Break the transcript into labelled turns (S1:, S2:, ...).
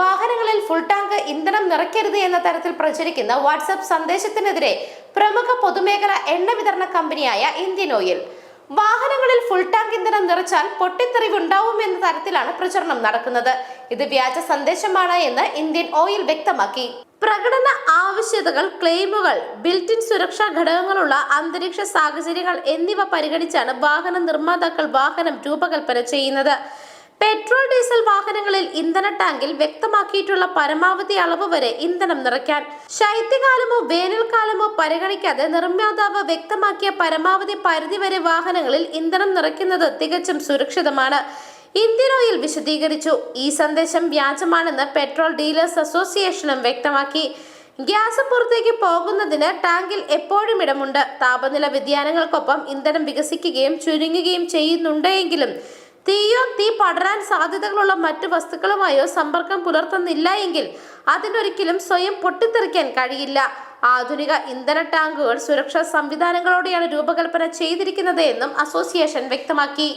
S1: വാഹനങ്ങളിൽ full tank ഇന്ധനം നിറയ്ക്കരുത് എന്ന തരത്തിൽ പ്രചരിക്കുന്ന വാട്സപ്പ് സന്ദേശത്തിനെതിരെ പ്രമുഖ പൊതുമേഖല എണ്ണ വിതരണ കമ്പനിയായ ഇന്ത്യൻ ഓയിൽ. വാഹനങ്ങളിൽ ഫുൾ ടാങ്ക് ഇന്ധനം നിറച്ചാൽ പൊട്ടിത്തെറിവുണ്ടാവും എന്ന തരത്തിലാണ് പ്രചരണം നടക്കുന്നത്. ഇത് വ്യാജ സന്ദേശമാണ് എന്ന് ഇന്ത്യൻ ഓയിൽ വ്യക്തമാക്കി. പ്രകടന ആവശ്യതകൾ ക്ലെയിമുകൾ ബിൽറ്റിൻ സുരക്ഷാ ഘടകങ്ങളുള്ള അന്തരീക്ഷ സാഹചര്യങ്ങൾ എന്നിവ പരിഗണിച്ചാണ് വാഹന നിർമ്മാതാക്കൾ വാഹനം രൂപകൽപ്പന ചെയ്യുന്നത്. പെട്രോൾ ഡീസൽ വാഹനങ്ങളിൽ ഇന്ധന ടാങ്കിൽ വ്യക്തമാക്കിയിട്ടുള്ള പരമാവധി അളവ് വരെ ഇന്ധനം നിറയ്ക്കാൻ. ശൈത്യകാലമോ വേനൽക്കാലമോ പരിഗണിക്കാതെ നിർമ്മാതാവ് വ്യക്തമാക്കിയ പരമാവധി പരിധി വരെ വാഹനങ്ങളിൽ ഇന്ധനം നിറയ്ക്കുന്നത് തികച്ചും സുരക്ഷിതമാണ്. ഇന്ത്യൻ ഓയിൽ വിശദീകരിച്ചു. ഈ സന്ദേശം വ്യാജമാണെന്ന് പെട്രോൾ ഡീലേഴ്സ് അസോസിയേഷനും വ്യക്തമാക്കി. ഗ്യാസ് പുറത്തേക്ക് പോകുന്നതിന് ടാങ്കിൽ എപ്പോഴും ഇടമുണ്ട്. താപനില വ്യതിയാനങ്ങൾക്കൊപ്പം ഇന്ധനം വികസിക്കുകയും ചുരുങ്ങുകയും ചെയ്യുന്നുണ്ടെങ്കിലും തീയോ? തീ പടരാൻ സാധ്യതകളുള്ള മറ്റു വസ്തുക്കളുമായോ സമ്പർക്കം പുലർത്തുന്നില്ല എങ്കിൽ അതിനൊരിക്കലും സ്വയം പൊട്ടിത്തെറിക്കാൻ കഴിയില്ല. ആധുനിക ഇന്ധന ടാങ്കുകൾ സുരക്ഷാ സംവിധാനങ്ങളോടെയാണ് രൂപകൽപ്പന ചെയ്തിരിക്കുന്നത് എന്നും അസോസിയേഷൻ വ്യക്തമാക്കി.